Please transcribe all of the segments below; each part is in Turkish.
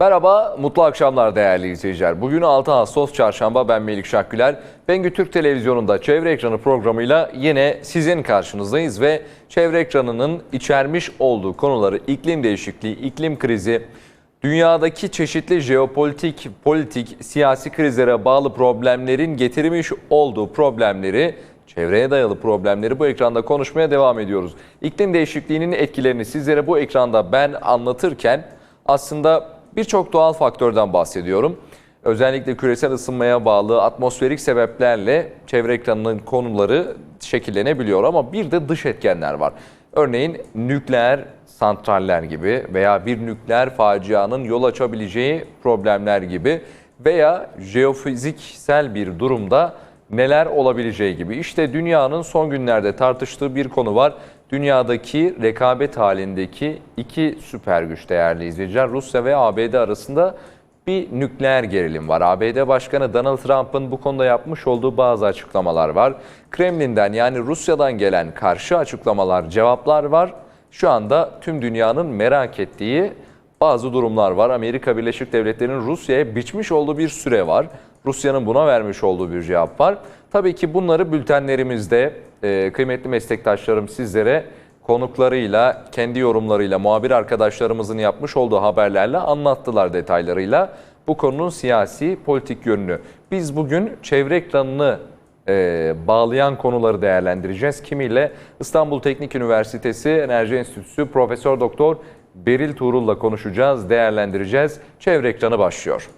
Merhaba, mutlu akşamlar değerli izleyiciler. Bugün 6 Ağustos Çarşamba, ben Melik Şakgüler. Bengü Türk Televizyonu'nda Çevre Ekranı programıyla yine sizin karşınızdayız ve Çevre Ekranı'nın içermiş olduğu konuları iklim değişikliği, iklim krizi, dünyadaki çeşitli jeopolitik, politik, siyasi krizlere bağlı problemlerin getirmiş olduğu problemleri çevreye dayalı problemleri bu ekranda konuşmaya devam ediyoruz. İklim değişikliğinin etkilerini sizlere bu ekranda ben anlatırken aslında birçok doğal faktörden bahsediyorum. Özellikle küresel ısınmaya bağlı atmosferik sebeplerle çevre ekranının konuları şekillenebiliyor ama bir de dış etkenler var. Örneğin nükleer santraller gibi veya bir nükleer facianın yol açabileceği problemler gibi veya jeofiziksel bir durumda neler olabileceği gibi. İşte dünyanın son günlerde tartıştığı bir konu var. Dünyadaki rekabet halindeki iki süper güç değerli izleyiciler Rusya ve ABD arasında bir nükleer gerilim var. ABD Başkanı Donald Trump'ın bu konuda yapmış olduğu bazı açıklamalar var. Kremlin'den yani Rusya'dan gelen karşı açıklamalar, cevaplar var. Şu anda tüm dünyanın merak ettiği bazı durumlar var. Amerika Birleşik Devletleri'nin Rusya'ya biçmiş olduğu bir süre var. Rusya'nın buna vermiş olduğu bir cevap var. Tabii ki bunları bültenlerimizde e, kıymetli meslektaşlarım sizlere konuklarıyla, kendi yorumlarıyla, muhabir arkadaşlarımızın yapmış olduğu haberlerle anlattılar detaylarıyla bu konunun siyasi, politik yönünü. Biz bugün çevre ekranını e, bağlayan konuları değerlendireceğiz. Kimiyle İstanbul Teknik Üniversitesi Enerji Enstitüsü Profesör Doktor Beril Tuğrul'la konuşacağız, değerlendireceğiz. Çevre ekranı başlıyor.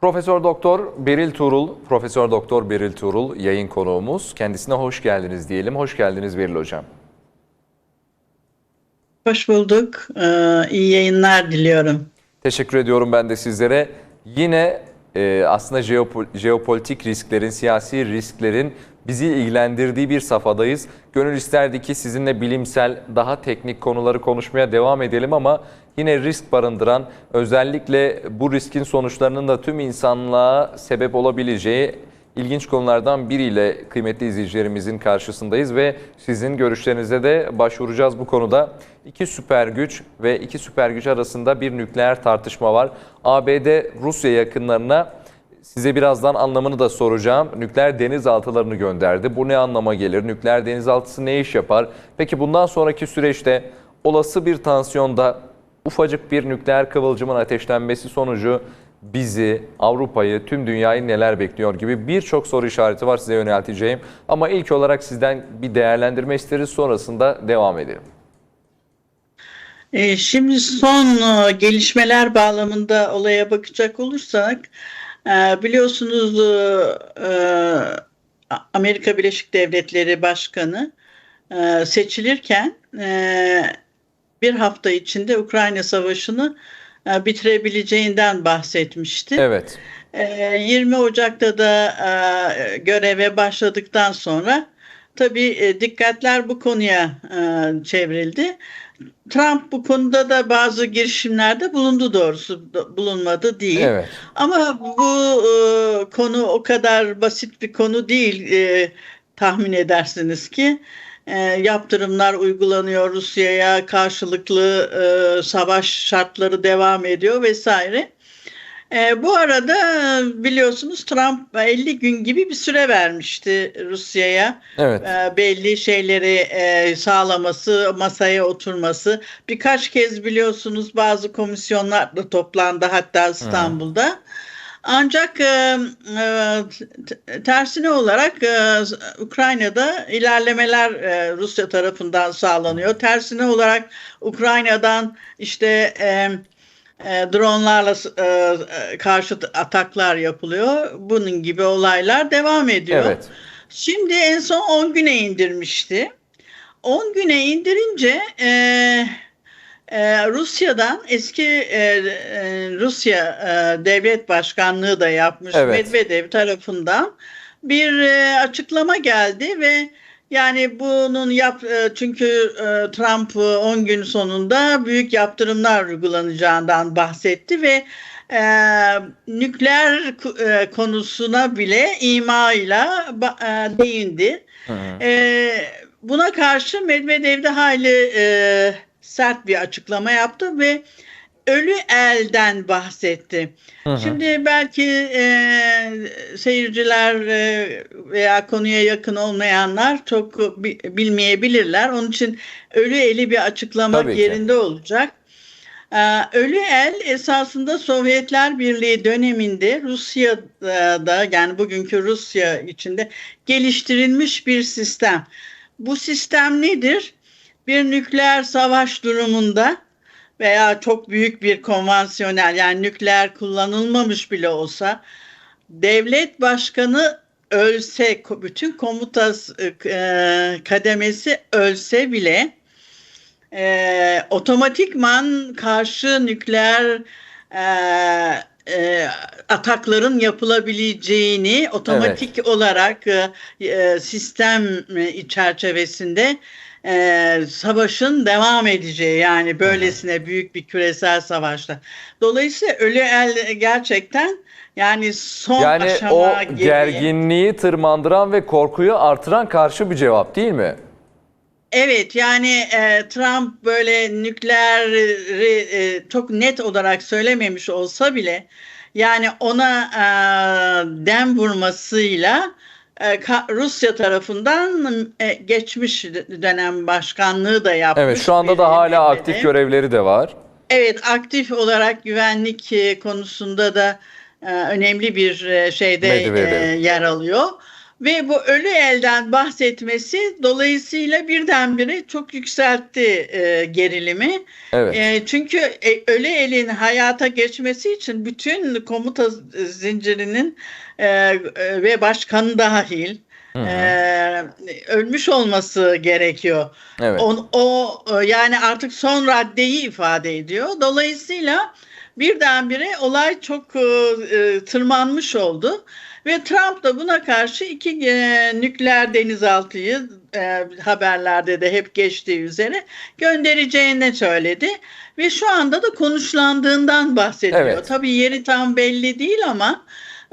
Profesör Doktor Beril Tuğrul, Profesör Doktor Beril Tuğrul yayın konuğumuz. Kendisine hoş geldiniz diyelim. Hoş geldiniz Beril Hocam. Hoş bulduk. Ee, iyi yayınlar diliyorum. Teşekkür ediyorum ben de sizlere. Yine e, aslında jeopol- jeopolitik risklerin, siyasi risklerin bizi ilgilendirdiği bir safhadayız. Gönül isterdi ki sizinle bilimsel, daha teknik konuları konuşmaya devam edelim ama yine risk barındıran, özellikle bu riskin sonuçlarının da tüm insanlığa sebep olabileceği ilginç konulardan biriyle kıymetli izleyicilerimizin karşısındayız ve sizin görüşlerinize de başvuracağız bu konuda. İki süper güç ve iki süper güç arasında bir nükleer tartışma var. ABD Rusya yakınlarına size birazdan anlamını da soracağım. Nükleer denizaltılarını gönderdi. Bu ne anlama gelir? Nükleer denizaltısı ne iş yapar? Peki bundan sonraki süreçte olası bir tansiyonda ufacık bir nükleer kıvılcımın ateşlenmesi sonucu bizi, Avrupa'yı, tüm dünyayı neler bekliyor gibi birçok soru işareti var size yönelteceğim. Ama ilk olarak sizden bir değerlendirme isteriz sonrasında devam edelim. Ee, şimdi son e, gelişmeler bağlamında olaya bakacak olursak e, biliyorsunuz e, Amerika Birleşik Devletleri Başkanı seçilirken bir hafta içinde Ukrayna Savaşı'nı e, bitirebileceğinden bahsetmişti. Evet. Ee, 20 Ocak'ta da e, göreve başladıktan sonra tabii e, dikkatler bu konuya e, çevrildi. Trump bu konuda da bazı girişimlerde bulundu doğrusu bulunmadı değil. Evet. Ama bu e, konu o kadar basit bir konu değil e, tahmin edersiniz ki. E, yaptırımlar uygulanıyor Rusya'ya karşılıklı e, savaş şartları devam ediyor vesaire. E, bu arada biliyorsunuz Trump 50 gün gibi bir süre vermişti Rusya'ya Evet. e, belli şeyleri e, sağlaması, masaya oturması. Birkaç kez biliyorsunuz bazı komisyonlar da toplandı hatta İstanbul'da. Ancak e, e, tersine olarak e, Ukrayna'da ilerlemeler e, Rusya tarafından sağlanıyor. Tersine olarak Ukrayna'dan işte e, e, dronlarla e, e, karşı ataklar yapılıyor. Bunun gibi olaylar devam ediyor. Evet. Şimdi en son 10 güne indirmişti. 10 güne indirince e, e, Rusya'dan eski e, e, Rusya e, devlet başkanlığı da yapmış Evet. Medvedev tarafından bir e, açıklama geldi ve Yani bunun yap e, çünkü e, Trump e, 10 gün sonunda büyük yaptırımlar uygulanacağından bahsetti ve e, nükleer e, konusuna bile imayla e, değindi. Hı hı. E, buna karşı Medvedev de hayli e, sert bir açıklama yaptı ve ölü elden bahsetti. Hı hı. Şimdi belki e, seyirciler e, veya konuya yakın olmayanlar çok bi- bilmeyebilirler. Onun için ölü eli bir açıklamak Tabii ki. yerinde olacak. Ee, Ölü el esasında Sovyetler Birliği döneminde Rusya'da yani bugünkü Rusya içinde geliştirilmiş bir sistem. Bu sistem nedir? Bir nükleer savaş durumunda veya çok büyük bir konvansiyonel yani nükleer kullanılmamış bile olsa devlet başkanı ölse bütün komuta e, kademesi ölse bile e, otomatikman karşı nükleer e, e, atakların yapılabileceğini otomatik olarak e, e, sistem e, çerçevesinde e, savaşın devam edeceği yani böylesine büyük bir küresel savaşta. Dolayısıyla ölü el gerçekten yani son Yani aşama o gibi. gerginliği tırmandıran ve korkuyu artıran karşı bir cevap değil mi? Evet yani e, Trump böyle nükleeri e, çok net olarak söylememiş olsa bile yani ona e, dem vurmasıyla Rusya tarafından e, geçmiş dönem başkanlığı da yapmış. Evet şu anda da hala Medvedev. aktif görevleri de var. Evet, aktif olarak güvenlik e, konusunda da e, önemli bir e, şeyde Medvedev. e, yer alıyor. Ve bu ölü elden bahsetmesi dolayısıyla birdenbire çok yükseltti e, gerilimi. Evet. E, çünkü e, ölü elin hayata geçmesi için bütün komuta zincirinin e, e, ve başkanı dahil Hı hı. e, ölmüş olması gerekiyor. Evet. O, o e, yani artık son raddeyi ifade ediyor. Dolayısıyla birdenbire olay çok e, e, tırmanmış oldu. Ve Trump da buna karşı iki e, nükleer denizaltıyı e, haberlerde de hep geçtiği üzere göndereceğini söyledi. Ve şu anda da konuşlandığından bahsediyor. Evet. Tabii yeri tam belli değil ama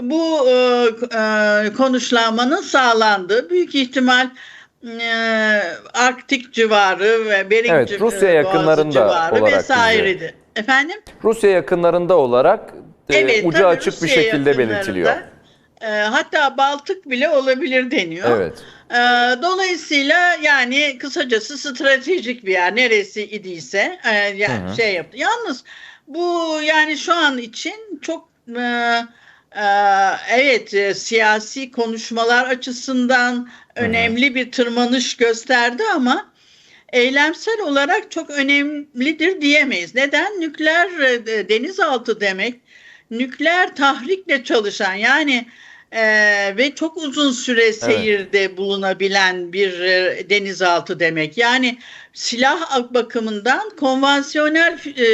bu e, e, konuşlanmanın sağlandığı büyük ihtimal e, Arktik civarı ve Bering Evet, Rusya yakınlarında civarı olarak vesaireydi. Efendim? Rusya yakınlarında olarak e, ucu tabii açık bir Rusya şekilde yakınlarında. belirtiliyor. E, hatta Baltık bile olabilir deniyor. Evet. E, dolayısıyla yani kısacası stratejik bir yer neresi idiyse e, ya- Hı hı. şey yaptı. Yalnız bu yani şu an için çok e, e, evet e, siyasi konuşmalar açısından önemli bir tırmanış gösterdi ama eylemsel olarak çok önemlidir diyemeyiz. Neden? Nükleer e, denizaltı demek nükleer tahrikle çalışan yani e, ve çok uzun süre seyirde bulunabilen bir e, denizaltı demek. Yani silah bakımından konvansiyonel e,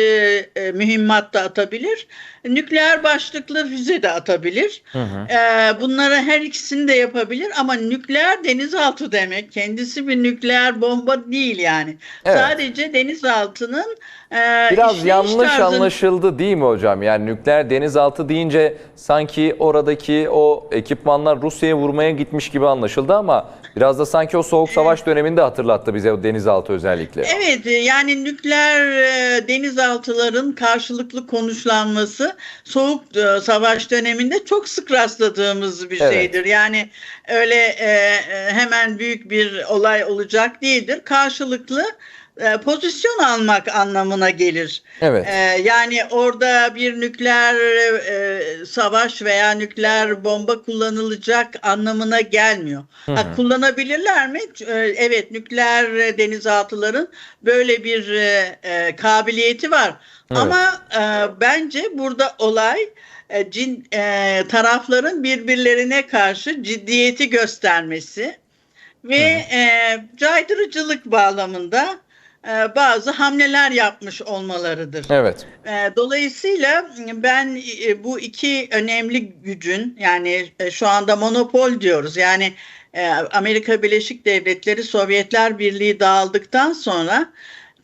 e, mühimmat da atabilir, nükleer başlıklı füze de atabilir. Hı hı. E, bunları her ikisini de yapabilir ama nükleer denizaltı demek kendisi bir nükleer bomba değil yani. Evet. Sadece denizaltının e, Biraz yanlış tarzını- anlaşıldı değil mi hocam? Yani nükleer denizaltı deyince sanki oradaki o ekipmanlar Rusya'ya vurmaya gitmiş gibi anlaşıldı ama biraz da sanki o soğuk savaş döneminde hatırlattı bize o denizaltı özellikle. Evet e, yani nükleer e, denizaltıların karşılıklı konuşlanması soğuk e, savaş döneminde çok sık rastladığımız bir Evet. şeydir. Yani öyle e, hemen büyük bir olay olacak değildir. Karşılıklı e, pozisyon almak anlamına gelir. Evet. Ee, yani orada bir nükleer e, savaş veya nükleer bomba kullanılacak anlamına gelmiyor. Ha, kullanabilirler mi? Ee, evet, nükleer e, denizaltıların böyle bir e, e, kabiliyeti var. Evet. Ama e, bence burada olay e, cin, e, tarafların birbirlerine karşı ciddiyeti göstermesi ve e, caydırıcılık bağlamında e, bazı hamleler yapmış olmalarıdır. Evet. E, Dolayısıyla ben e, bu iki önemli gücün yani e, şu anda monopol diyoruz. Yani e, Amerika Birleşik Devletleri Sovyetler Birliği dağıldıktan sonra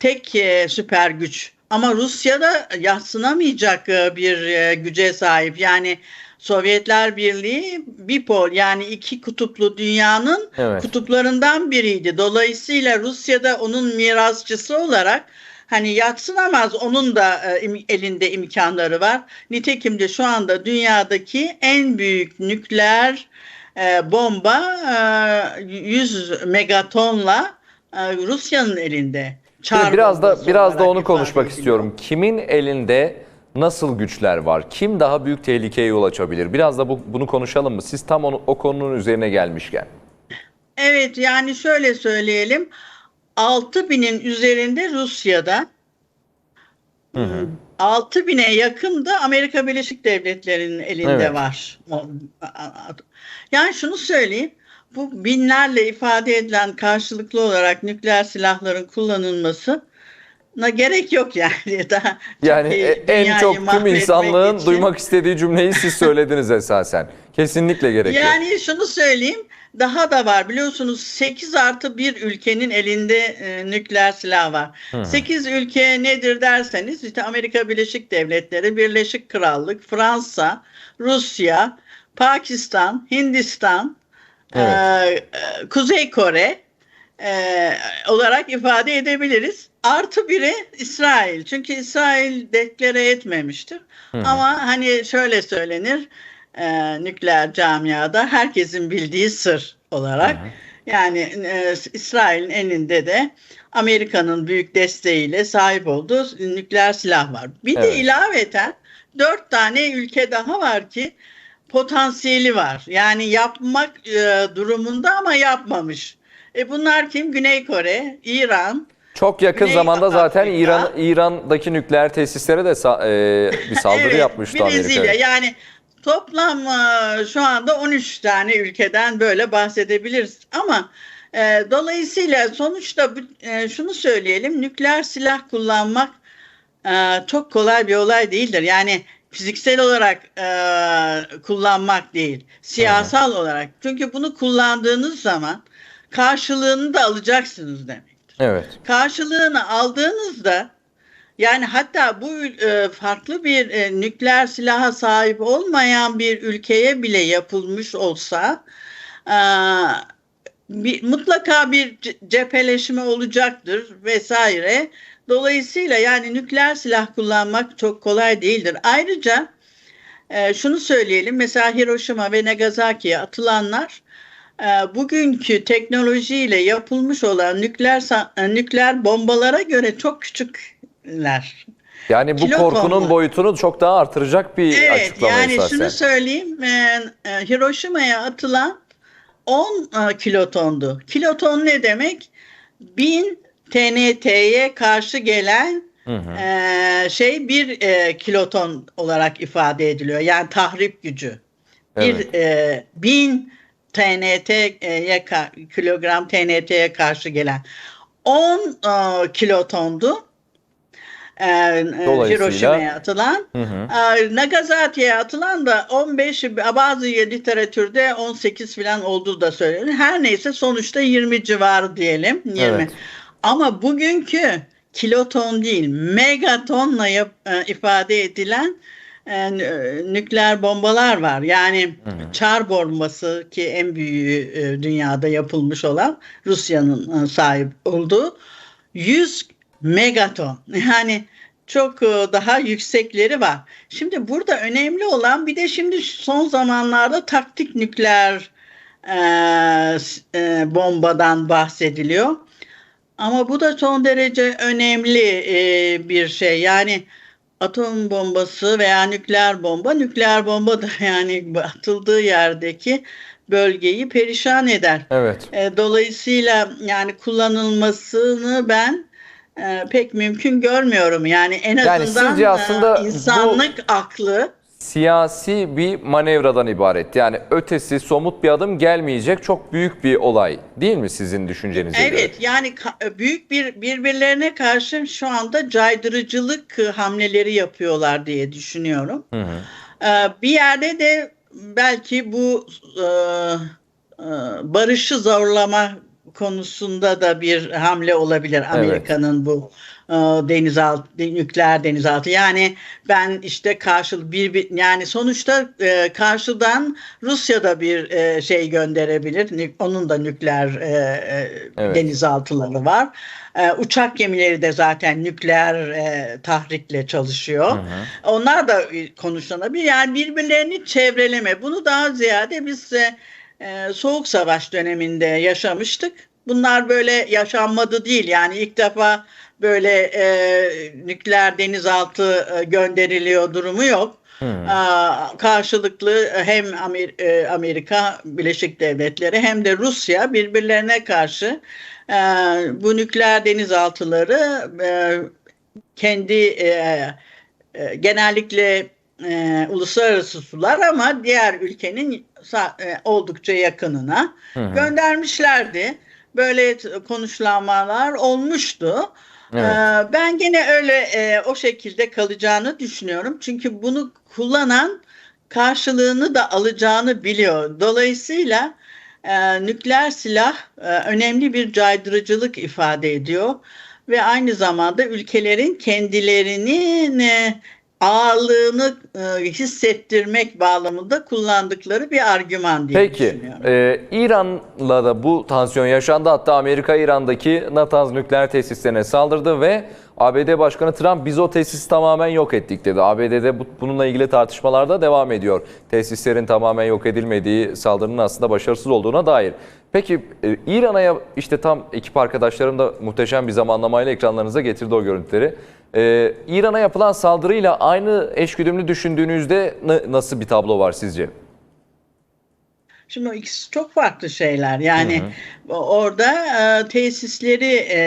tek e, süper güç. Ama Rusya da yatsınamayacak e, bir e, güce sahip. Yani Sovyetler Birliği bipol yani iki kutuplu dünyanın Evet. kutuplarından biriydi. Dolayısıyla Rusya'da onun mirasçısı olarak hani yatsınamaz onun da e, elinde imkanları var. Nitekim de şu anda dünyadaki en büyük nükleer e, bomba e, 100 megatonla e, Rusya'nın elinde. Çar biraz da biraz da onu konuşmak istiyorum. Kimin elinde nasıl güçler var? Kim daha büyük tehlikeye yol açabilir? Biraz da bu, bunu konuşalım mı? Siz tam onu, o konunun üzerine gelmişken. Evet yani şöyle söyleyelim. 6000'in üzerinde Rusya'da 6000'e yakın da Amerika Birleşik Devletleri'nin elinde Evet. var. Yani şunu söyleyeyim. Bu binlerle ifade edilen karşılıklı olarak nükleer silahların kullanılması gerek yok yani. Daha Yani e- en çok tüm insanlığın için- duymak istediği cümleyi siz söylediniz esasen. Kesinlikle gerek yok. Yani şunu söyleyeyim. Daha da var biliyorsunuz 8 artı bir ülkenin elinde e, nükleer silah var. 8 ülke nedir derseniz işte Amerika Birleşik Devletleri, Birleşik Krallık, Fransa, Rusya, Pakistan, Hindistan, e, e, Kuzey Kore e, olarak ifade edebiliriz. Artı biri İsrail. Çünkü İsrail deklare etmemiştir. Ama hani şöyle söylenir e, nükleer camiada herkesin bildiği sır olarak. Yani e, İsrail'in elinde de Amerika'nın büyük desteğiyle sahip olduğu nükleer silah var. Bir de Evet. ilaveten dört tane ülke daha var ki potansiyeli var. Yani yapmak e, durumunda ama yapmamış. E bunlar kim? Güney Kore, İran, Çok yakın Güney zamanda zaten Afrika. İran İran'daki nükleer tesislere de sa- e, bir saldırı Evet, yapmıştı Brezilya. Amerika. Yani toplam e, şu anda 13 tane ülkeden böyle bahsedebiliriz. Ama e, dolayısıyla sonuçta e, şunu söyleyelim. Nükleer silah kullanmak e, çok kolay bir olay değildir. Yani fiziksel olarak e, kullanmak değil, siyasal olarak. Çünkü bunu kullandığınız zaman karşılığını da alacaksınız demek. Evet. Karşılığını aldığınızda yani hatta bu e, farklı bir e, nükleer silaha sahip olmayan bir ülkeye bile yapılmış olsa e, bir, mutlaka bir ce- cepheleşme olacaktır vesaire. Dolayısıyla yani nükleer silah kullanmak çok kolay değildir. Ayrıca e, şunu söyleyelim mesela Hiroşima ve Nagasaki'ye atılanlar bugünkü teknolojiyle yapılmış olan nükleer e, nükleer bombalara göre çok küçükler. Yani bu Kilo korkunun tonla. boyutunu çok daha artıracak bir Evet açıklama yani esasen. şunu söyleyeyim e, e, Hiroşima'ya atılan 10 e, kilotondu. Kiloton ne demek? 1000 TNT'ye karşı gelen e, şey bir e, kiloton olarak ifade ediliyor. Yani tahrip gücü. Evet. Bir e, 1000 TNT'ye kilogram TNT'ye karşı gelen 10 e, kilotondu. E, e, Hiroşima'ya atılan. E, Nagasaki'ye atılan da 15 bazı literatürde 18 falan olduğu da söyleniyor. Her neyse sonuçta 20 civarı diyelim. 20. Evet. Ama bugünkü kiloton değil megatonla yap- e, ifade edilen nükleer bombalar var. Yani çar bombası ki en büyüğü e, dünyada yapılmış olan Rusya'nın e, sahip olduğu 100 megaton. Yani çok e, daha yüksekleri var. Şimdi burada önemli olan bir de şimdi son zamanlarda taktik nükleer e, e, bombadan bahsediliyor. Ama bu da son derece önemli e, bir şey. Yani atom bombası veya nükleer bomba, nükleer bomba da yani atıldığı yerdeki bölgeyi perişan eder. Evet. E, dolayısıyla yani kullanılmasını ben e, pek mümkün görmüyorum. Yani en Yani azından sizce e, aslında bu- insanlık aklı siyasi bir manevradan ibaret. Yani ötesi somut bir adım gelmeyecek çok büyük bir olay değil mi sizin düşüncenize göre? Evet yani ka- büyük bir birbirlerine karşı şu anda caydırıcılık e, hamleleri yapıyorlar diye düşünüyorum. Hı hı. Ee, Bir yerde de belki bu e, e, barışı zorlama konusunda da bir hamle olabilir Amerika'nın bu e, denizaltı nükleer denizaltı. Yani ben işte karşı bir, bir yani sonuçta e, karşıdan Rusya da bir e, şey gönderebilir. Onun da nükleer e, e, Evet. denizaltıları var. E, uçak gemileri de zaten nükleer e, tahrikle çalışıyor. Onlar da e, konuşlanabilir. Yani birbirlerini çevreleme. Bunu daha ziyade biz e, e, Soğuk Savaş döneminde yaşamıştık. Bunlar böyle yaşanmadı değil. Yani ilk defa böyle e, nükleer denizaltı e, gönderiliyor durumu yok. Aa, karşılıklı hem Amer- e, Amerika Birleşik Devletleri hem de Rusya birbirlerine karşı e, bu nükleer denizaltıları e, kendi e, e, genellikle e, uluslararası sular ama diğer ülkenin e, oldukça yakınına göndermişlerdi. Böyle konuşulamalar olmuştu. Evet. Ee, Ben gene öyle e, o şekilde kalacağını düşünüyorum. Çünkü bunu kullanan karşılığını da alacağını biliyor. Dolayısıyla e, nükleer silah e, önemli bir caydırıcılık ifade ediyor ve aynı zamanda ülkelerin kendilerinin e, ağırlığını e, hissettirmek bağlamında kullandıkları bir argüman diye Peki, düşünüyorum. e, İran'la da bu tansiyon yaşandı. Hatta Amerika İran'daki Natanz nükleer tesislerine saldırdı ve ABD Başkanı Trump biz o tesisi tamamen yok ettik dedi. ABD'de bu, bununla ilgili tartışmalar da devam ediyor. Tesislerin tamamen yok edilmediği saldırının aslında başarısız olduğuna dair. Peki e, İran'a işte tam ekip arkadaşlarım da muhteşem bir zamanlamayla ekranlarınıza getirdi o görüntüleri. E, İran'a yapılan saldırıyla aynı eşgüdümlü düşündüğünüzde na- nasıl bir tablo var sizce? Şimdi o ikisi çok farklı şeyler. Yani o- orada e, tesisleri e,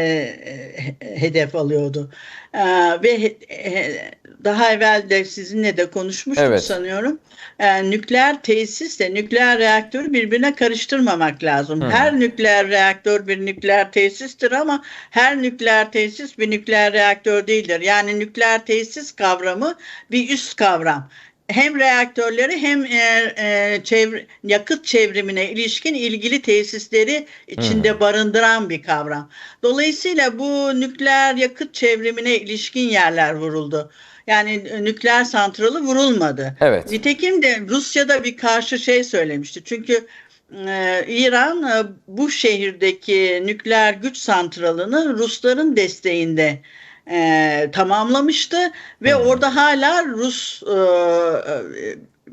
e, hedef alıyordu. E, ve he- he- daha evvel de sizinle de konuşmuştuk Evet. sanıyorum. E, nükleer tesisle nükleer reaktörü birbirine karıştırmamak lazım. Her nükleer reaktör bir nükleer tesistir ama her nükleer tesis bir nükleer reaktör değildir. Yani nükleer tesis kavramı bir üst kavram hem reaktörleri hem e, e, çevre, yakıt çevrimine ilişkin ilgili tesisleri içinde barındıran bir kavram. Dolayısıyla bu nükleer yakıt çevrimine ilişkin yerler vuruldu. Yani e, nükleer santralı vurulmadı. Evet. Nitekim de Rusya'da bir karşı şey söylemişti. Çünkü e, İran e, bu şehirdeki nükleer güç santralını Rusların desteğinde e, tamamlamıştı ve orada hala Rus e,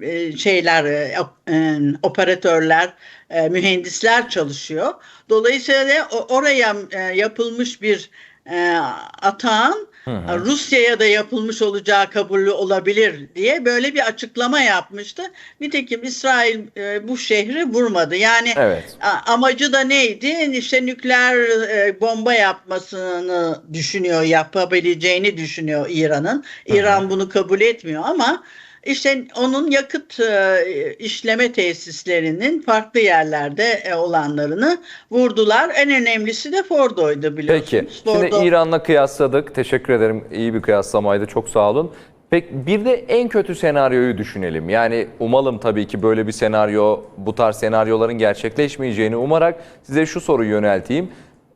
e, şeyler e, e, operatörler e, mühendisler çalışıyor. Dolayısıyla oraya e, yapılmış bir e, atağın e, Rusya'ya da yapılmış olacağı kabul olabilir diye böyle bir açıklama yapmıştı. Nitekim İsrail e, bu şehri vurmadı. Yani Evet. a- amacı da neydi? İşte nükleer e, bomba yapmasını düşünüyor, yapabileceğini düşünüyor İran'ın. İran bunu kabul etmiyor ama işte onun yakıt e, işleme tesislerinin farklı yerlerde e, olanlarını vurdular. En önemlisi de Fordo'ydu biliyorsunuz. Peki. Şimdi Fordo- İran'la kıyasladık. Teşekkür ederim. İyi bir kıyaslamaydı. Çok sağ olun. Peki bir de en kötü senaryoyu düşünelim. Yani umalım tabii ki böyle bir senaryo, bu tarz senaryoların gerçekleşmeyeceğini umarak size şu soruyu yönelteyim.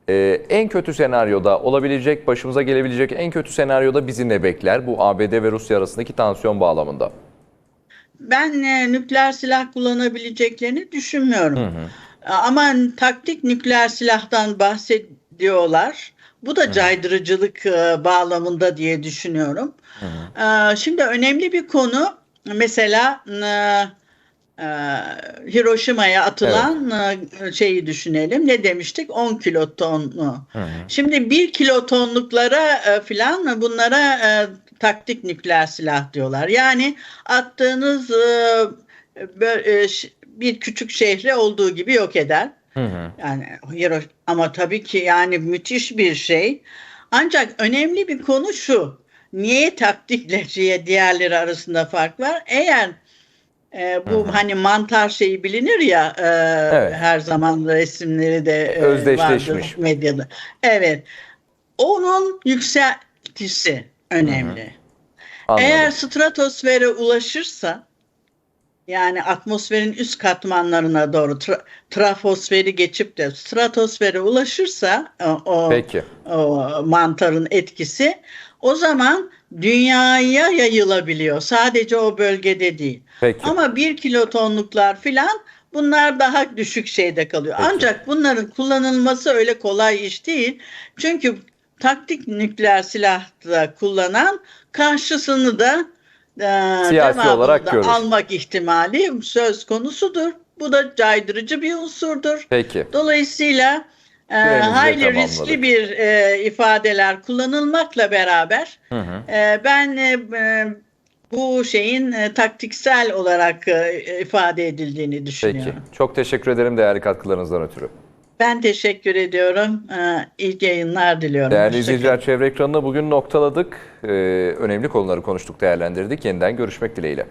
Ee, en kötü senaryoda olabilecek, başımıza gelebilecek en kötü senaryoda bizi ne bekler? Bu ABD ve Rusya arasındaki tansiyon bağlamında. Ben e, nükleer silah kullanabileceklerini düşünmüyorum. Ama taktik nükleer silahtan bahsediyorlar. Bu da caydırıcılık e, bağlamında diye düşünüyorum. E, şimdi önemli bir konu mesela e, Hiroşima'ya atılan e, şeyi düşünelim. Ne demiştik? 10 kilotonlu. Şimdi 1 kilotonluklara e, filan bunlara e, taktik nükleer silah diyorlar. Yani attığınız e, e, bir küçük şehri olduğu gibi yok eder. Yani Hiro- ama tabii ki yani müthiş bir şey. Ancak önemli bir konu şu. niye taktikle diğerleri arasında fark var? Eğer e, bu hani mantar şeyi bilinir ya e, Evet. her zaman resimleri de e, Özdeşleşmiş. vardır medyada. Evet. Onun yükseltisi önemli. Eğer stratosfere ulaşırsa yani atmosferin üst katmanlarına doğru tra- trafosferi geçip de stratosfere ulaşırsa o, o, Peki. o mantarın etkisi o zaman dünyaya yayılabiliyor. Sadece o bölgede değil. Peki. Ama bir kilotonluklar filan bunlar daha düşük şeyde kalıyor. Peki. Ancak bunların kullanılması öyle kolay iş değil. Çünkü taktik nükleer silahda kullanan karşısını da e, Siyasi olarak da görür. almak ihtimali söz konusudur. Bu da caydırıcı bir unsurdur. Peki. Dolayısıyla Süremizi de hayli riskli bir e, ifadeler kullanılmakla beraber Hı hı. e, ben e, e, bu şeyin e, taktiksel olarak e, ifade edildiğini Peki. düşünüyorum. Çok teşekkür ederim değerli katkılarınızdan ötürü. Ben teşekkür ediyorum. E, iyi yayınlar diliyorum. Değerli izleyiciler çevre ekranını bugün noktaladık. Ee, önemli konuları konuştuk, değerlendirdik. Yeniden görüşmek dileğiyle.